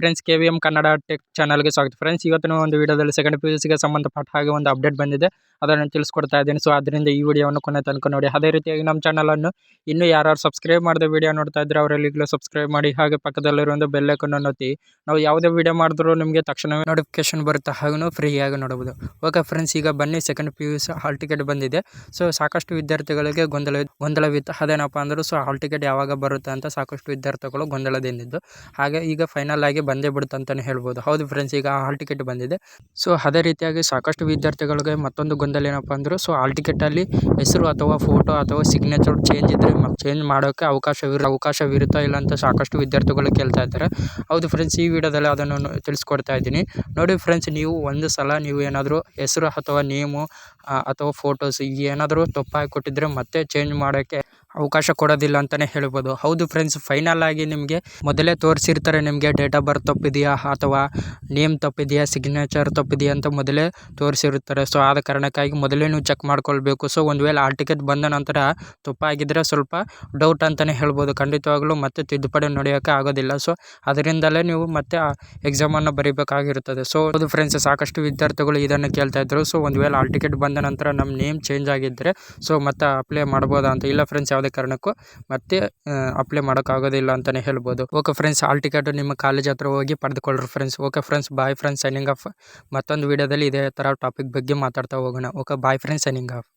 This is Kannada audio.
Friends, K V M Kannada tech ಚಾನಲ್ಗೆ ಸ್ವಾಗತ. ಫ್ರೆಂಡ್ಸ್, ಇವತ್ತಿನ ಒಂದು ವಿಡಿಯೋದಲ್ಲಿ ಸೆಕೆಂಡ್ ಪಿ ಯು ಸಿಗೆ ಸಂಬಂಧಪಟ್ಟ ಹಾಗೆ ಒಂದು ಅಪ್ಡೇಟ್ ಬಂದಿದೆ. ಅದನ್ನು ತಿಳಿಸ್ಕೊಡ್ತಾ ಇದ್ದೀನಿ. ಸೊ ಅದರಿಂದ ಈ ವಿಡಿಯೋವನ್ನು ಕೊನೆ ತನಕ ನೋಡಿ. ಅದೇ ರೀತಿಯಾಗಿ ನಮ್ಮ ಚಾನಲನ್ನು ಇನ್ನೂ ಯಾರು ಸಬ್ಸ್ಕ್ರೈಬ್ ಮಾಡಿದ ವಿಡಿಯೋ ನೋಡ್ತಾ ಇದ್ದರೆ ಅವರಲ್ಲಿ ಈಗಲೂ ಸಬ್ಸ್ಕ್ರೈಬ್ ಮಾಡಿ ಹಾಗೆ ಪಕ್ಕದಲ್ಲಿರೋ ಒಂದು ಬೆಲ್ಲೈಕನ್ನು ಒತ್ತಿ. ನಾವು ಯಾವುದೇ ವಿಡಿಯೋ ಮಾಡಿದ್ರು ನಿಮಗೆ ತಕ್ಷಣವೇ ನೋಟಿಫಿಕೇಶನ್ ಬರುತ್ತೆ. ಹಾಗೂ ಫ್ರೀಯಾಗಿ ನೋಡ್ಬೋದು. ಓಕೆ ಫ್ರೆಂಡ್ಸ್ ಈಗ ಬನ್ನಿ. Second P U C hall ticket ಬಂದಿದೆ. ಸೊ ಸಾಕಷ್ಟು ವಿದ್ಯಾರ್ಥಿಗಳಿಗೆ ಗೊಂದಲ, ಗೊಂದಲವಿತ್ತು. ಅದೇನಪ್ಪ ಅಂದರೂ ಸೊ ಹಾಲ್ ಟಿಕೆಟ್ ಯಾವಾಗ ಬರುತ್ತೆ ಅಂತ ಸಾಕಷ್ಟು ವಿದ್ಯಾರ್ಥಿಗಳು ಗೊಂದಲದಿಂದಿದ್ದು ಹಾಗೆ ಈಗ ಫೈನಲ್ ಆಗಿ ಬಂದೇ ಬಿಡುತ್ತೆ ಅಂತಲೇ ಹೇಳ್ಬೋದು. ಹೌದು ಫ್ರೆಂಡ್ಸ್ ಈಗ ಹಾಲ್ ಟಿಕೆಟ್ ಬಂದಿದೆ. ಸೊ ಅದೇ ರೀತಿಯಾಗಿ ಸಾಕಷ್ಟು ವಿದ್ಯಾರ್ಥಿಗಳಿಗೆ ಮತ್ತೊಂದು ಗೊಂದಲ ಏನಪ್ಪ ಅಂದ್ರೆ ಸೊ ಹಾಲ್ ಟಿಕೆಟಲ್ಲಿ ಹೆಸರು ಅಥವಾ ಫೋಟೋ ಅಥವಾ ಸಿಗ್ನೇಚರ್ ಚೇಂಜ್ ಇದ್ದರೆ ಚೇಂಜ್ ಮಾಡೋಕ್ಕೆ ಅವಕಾಶವಿರ, ಅವಕಾಶವಿರುತ್ತಾ ಇಲ್ಲ ಅಂತ ಸಾಕಷ್ಟು ವಿದ್ಯಾರ್ಥಿಗಳು ಕೇಳ್ತಾ ಇದ್ದಾರೆ. ಹೌದು ಫ್ರೆಂಡ್ಸ್ ಈ ವಿಡಿಯೋದಲ್ಲಿ ಅದನ್ನು ತಿಳಿಸ್ಕೊಡ್ತಾ ಇದ್ದೀನಿ. ನೋಡಿ ಫ್ರೆಂಡ್ಸ್ ನೀವು ಒಂದು ಸಲ ನೀವು ಏನಾದರೂ ಹೆಸರು ಅಥವಾ ನೇಮು ಅಥವಾ ಫೋಟೋಸ್ ಏನಾದರೂ ತಪ್ಪಾಗಿ ಕೊಟ್ಟಿದ್ರೆ ಮತ್ತೆ ಚೇಂಜ್ ಮಾಡೋಕ್ಕೆ ಅವಕಾಶ ಕೊಡೋದಿಲ್ಲ ಅಂತಲೇ ಹೇಳ್ಬೋದು. ಹೌದು ಫ್ರೆಂಡ್ಸ್ ಫೈನಲ್ ಆಗಿ ನಿಮಗೆ ಮೊದಲೇ ತೋರಿಸಿರ್ತಾರೆ ನಿಮಗೆ ಡೇಟ್ ಆಫ್ ಬರ್ತ್ ತಪ್ಪಿದೆಯಾ ಅಥವಾ ನೇಮ್ ತಪ್ಪಿದೆಯಾ ಸಿಗ್ನೇಚರ್ ತಪ್ಪಿದೆಯಾ ಅಂತ ಮೊದಲೇ ತೋರಿಸಿರುತ್ತಾರೆ. ಸೊ ಆದ ಕಾರಣಕ್ಕಾಗಿ ಮೊದಲೇ ನೀವು ಚೆಕ್ ಮಾಡ್ಕೊಳ್ಬೇಕು. ಸೊ ಒಂದು ವೇಳೆ ಆ ಟಿಕೆಟ್ ಬಂದ ನಂತರ ತಪ್ಪಾಗಿದ್ದರೆ ಸ್ವಲ್ಪ ಡೌಟ್ ಅಂತಲೇ ಹೇಳ್ಬೋದು. ಖಂಡಿತವಾಗ್ಲೂ ಮತ್ತೆ ತಿದ್ದುಪಡಿ ನಡೆಯೋಕ್ಕೆ ಆಗೋದಿಲ್ಲ. ಸೊ ಅದರಿಂದಲೇ ನೀವು ಮತ್ತೆ ಆ ಎಕ್ಸಾಮನ್ನು ಬರೀಬೇಕಾಗಿರುತ್ತದೆ. ಸೊ ಅದು ಫ್ರೆಂಡ್ಸ್ ಸಾಕಷ್ಟು ವಿದ್ಯಾರ್ಥಿಗಳು ಇದನ್ನು ಕೇಳ್ತಾ ಇದ್ರು. ಸೊ ಒಂದು ವೇಳೆ ಆ ಟಿಕೆಟ್ ಬಂದ ನಂತರ ನಮ್ಮ ನೇಮ್ ಚೇಂಜ್ ಆಗಿದ್ದರೆ ಸೊ ಮತ್ತೆ ಅಪ್ಲೈ ಮಾಡ್ಬೋದಾ ಅಂತ. ಇಲ್ಲ ಫ್ರೆಂಡ್ಸ್ ಯಾವುದೇ ಕಾರಣಕ್ಕೂ ಮತ್ತೆ ಅಪ್ಲೈ ಮಾಡೋಕ್ಕಾಗೋದಿಲ್ಲ ಅಂತಲೇ ಹೇಳ್ಬೋದು. ಓಕೆ ಫ್ರೆಂಡ್ಸ್ ಆಲ್ ಟಿಕೆಟ್ ನಿಮ್ಮ ಕಾಲೇಜ್ ಹತ್ರ ಹೋಗಿ ಪಡೆದುಕೊಳ್ಳ್ರಿ friends okay friends bye friends signing off ಮತ್ತೊಂದು ವಿಡಿಯೋದಲ್ಲಿ ಇದೇ ಥರ ಟಾಪಿಕ್ ಬಗ್ಗೆ ಮಾತಾಡ್ತಾ ಹೋಗೋಣ. Okay bye friends signing off